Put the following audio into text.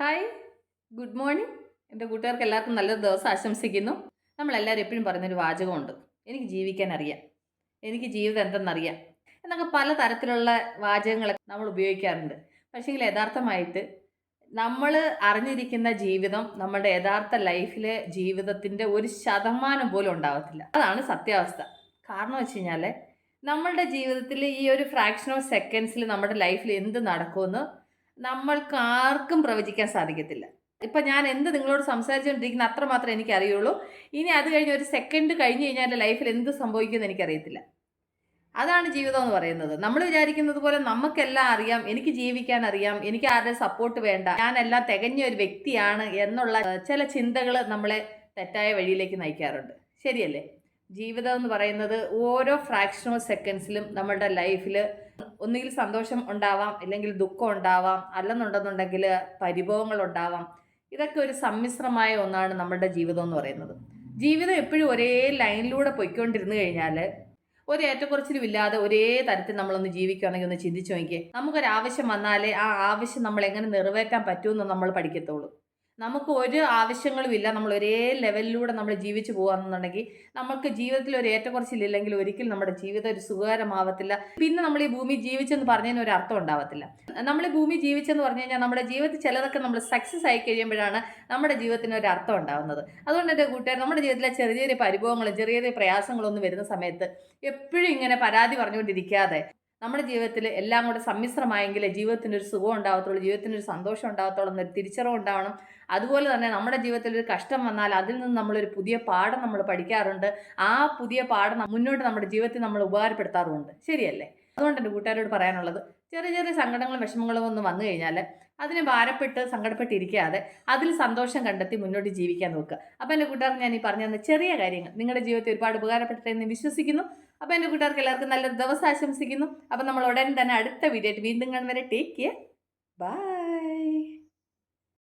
Hi good morning എന്റെ കൂട്ടുകാർക്ക് എല്ലാവർക്കും നല്ലൊരു ദിവസം ആശംസിക്കുന്നു. നമ്മളെല്ലാവരും എപ്പോഴും പറയുന്നൊരു വാചകമുണ്ട്. എനിക്ക് ജീവിക്കാൻ അറിയാം. എനിക്ക് ജീവിതം എന്തെന്നറിയാം. എന്നൊക്കെ പല തരത്തിലുള്ള വാചകങ്ങളൊക്കെ നമ്മൾ ഉപയോഗിക്കാറുണ്ട്. പക്ഷേങ്കിൽ യഥാർത്ഥമായിട്ട് നമ്മൾ അറിഞ്ഞിരിക്കുന്ന ജീവിതം നമ്മുടെ യഥാർത്ഥ ലൈഫിലെ ജീവിതത്തിന്റെ ഒരു ശതമാനം പോലും ഉണ്ടാവത്തില്ല. അതാണ് സത്യാവസ്ഥ. കാരണം വെച്ച് കഴിഞ്ഞാൽ നമ്മളുടെ ജീവിതത്തിൽ ഈ ഒരു ഫ്രാക്ഷൻ ഓഫ് സെക്കൻഡ്സിൽ നമ്മുടെ ലൈഫിൽ എന്ത് നടക്കുമെന്ന് നമ്മൾക്ക് ആർക്കും പ്രവചിക്കാൻ സാധിക്കത്തില്ല. ഇപ്പം ഞാൻ എന്ത് നിങ്ങളോട് സംസാരിച്ചുകൊണ്ടിരിക്കുന്ന അത്ര മാത്രമേ എനിക്ക് ഇനി അത് കഴിഞ്ഞ് ഒരു സെക്കൻഡ് കഴിഞ്ഞ് കഴിഞ്ഞാൽ എന്റെ ലൈഫിൽ എന്ത് സംഭവിക്കുമെന്ന് എനിക്കറിയത്തില്ല. അതാണ് ജീവിതം എന്ന് പറയുന്നത്. നമ്മൾ വിചാരിക്കുന്നത് പോലെ നമുക്കെല്ലാം അറിയാം എനിക്ക് ജീവിക്കാൻ അറിയാം എനിക്ക് ആരുടെ സപ്പോർട്ട് വേണ്ട ഞാനെല്ലാം തികഞ്ഞ ഒരു വ്യക്തിയാണ് എന്നുള്ള ചില ചിന്തകൾ നമ്മളെ തെറ്റായ വഴിയിലേക്ക് നയിക്കാറുണ്ട്. ശരിയല്ലേ? ജീവിതം എന്ന് പറയുന്നത് ഓരോ ഫ്രാക്ഷൻ ഓഫ് സെക്കൻഡ്സിലും നമ്മളുടെ ലൈഫിൽ ഒന്നുകിൽ സന്തോഷം ഉണ്ടാവാം അല്ലെങ്കിൽ ദുഃഖം ഉണ്ടാവാം അല്ലെന്നുണ്ടെന്നുണ്ടെങ്കിൽ പരിഭവങ്ങൾ ഉണ്ടാവാം. ഇതൊക്കെ ഒരു സമ്മിശ്രമായ ഒന്നാണ് നമ്മുടെ ജീവിതം എന്ന് പറയുന്നത്. ജീവിതം എപ്പോഴും ഒരേ ലൈനിലൂടെ പൊയ്ക്കൊണ്ടിരുന്നു കഴിഞ്ഞാൽ ഒരു ഏറ്റക്കുറച്ചിലും ഇല്ലാതെ ഒരേ തരത്തിൽ നമ്മളൊന്ന് ജീവിക്കുകയാണെങ്കിൽ ഒന്ന് ചിന്തിച്ചു നോക്കിയേ. നമുക്കൊരു ആവശ്യം വന്നാലേ ആ ആവശ്യം നമ്മൾ എങ്ങനെ നിറവേറ്റാൻ പറ്റുമെന്ന് നമ്മൾ പഠിക്കത്തുള്ളൂ. നമുക്ക് ഒരു ആവശ്യങ്ങളുമില്ല നമ്മൾ ഒരേ ലെവലിലൂടെ നമ്മൾ ജീവിച്ചു പോകാന്നുണ്ടെങ്കിൽ നമുക്ക് ജീവിതത്തിൽ ഒരു ഏറ്റക്കുറച്ചിലില്ലെങ്കിൽ ഒരിക്കലും നമ്മുടെ ജീവിതം ഒരു സുഖകരമാവത്തില്ല. പിന്നെ നമ്മൾ ഈ ഭൂമി ജീവിച്ചെന്ന് പറഞ്ഞതിന് ഒരു അർത്ഥം ഉണ്ടാവത്തില്ല. നമ്മൾ ഈ ഭൂമി ജീവിച്ചെന്ന് പറഞ്ഞു കഴിഞ്ഞാൽ നമ്മുടെ ജീവിതത്തിൽ ചിലതൊക്കെ നമ്മൾ സക്സസ് ആയി കഴിയുമ്പോഴാണ് നമ്മുടെ ജീവിതത്തിന് ഒരു അർത്ഥം ഉണ്ടാവുന്നത്. അതുകൊണ്ട് എന്റെ കൂട്ടുകാർ നമ്മുടെ ജീവിതത്തിലെ ചെറിയ ചെറിയ പരിഭവങ്ങളും ചെറിയ ചെറിയ പ്രയാസങ്ങളൊന്നും വരുന്ന സമയത്ത് എപ്പോഴും ഇങ്ങനെ പരാതി പറഞ്ഞുകൊണ്ടിരിക്കാതെ നമ്മുടെ ജീവിതത്തിൽ എല്ലാം കൂടെ സമ്മിശ്രമായെങ്കിലേ ജീവിതത്തിന് ഒരു സുഖം ഉണ്ടാവത്തുള്ളൂ ജീവിതത്തിന് ഒരു സന്തോഷം ഉണ്ടാവത്തുള്ളൂ എന്നൊരു തിരിച്ചറിവ് ഉണ്ടാവണം. അതുപോലെ തന്നെ നമ്മുടെ ജീവിതത്തിൽ ഒരു കഷ്ടം വന്നാൽ അതിൽ നിന്ന് നമ്മളൊരു പുതിയ പാഠം നമ്മൾ പഠിക്കാറുണ്ട്. ആ പുതിയ പാഠം മുന്നോട്ട് നമ്മുടെ ജീവിതത്തിൽ നമ്മൾ ഉപകാരപ്പെടുത്താറുമുണ്ട്. ശരിയല്ലേ? അതുകൊണ്ട് എന്റെ കൂട്ടുകാരോട് പറയാനുള്ളത് ചെറിയ ചെറിയ സങ്കടങ്ങളും വിഷമങ്ങളും ഒന്നും വന്നു കഴിഞ്ഞാൽ അതിനെ ഭാരപ്പെട്ട് സങ്കടപ്പെട്ടിരിക്കാതെ അതിൽ സന്തോഷം കണ്ടെത്തി മുന്നോട്ട് ജീവിക്കാൻ നോക്കുക. അപ്പോൾ എന്റെ കൂട്ടുകാർക്ക് ഞാൻ ഈ പറഞ്ഞു തന്ന ചെറിയ കാര്യങ്ങൾ നിങ്ങളുടെ ജീവിതത്തിൽ ഒരുപാട് ഉപകാരപ്പെട്ടെന്ന് വിശ്വസിക്കുന്നു. അപ്പോൾ എന്റെ കൂട്ടുകാർക്ക് എല്ലാവർക്കും നല്ലൊരു ദിവസം ആശംസിക്കുന്നു. അപ്പോൾ നമ്മൾ ഉടൻ തന്നെ അടുത്ത വീഡിയോ ആയിട്ട് വീണ്ടും കാണുന്നവരെ ടേക്ക് ബൈ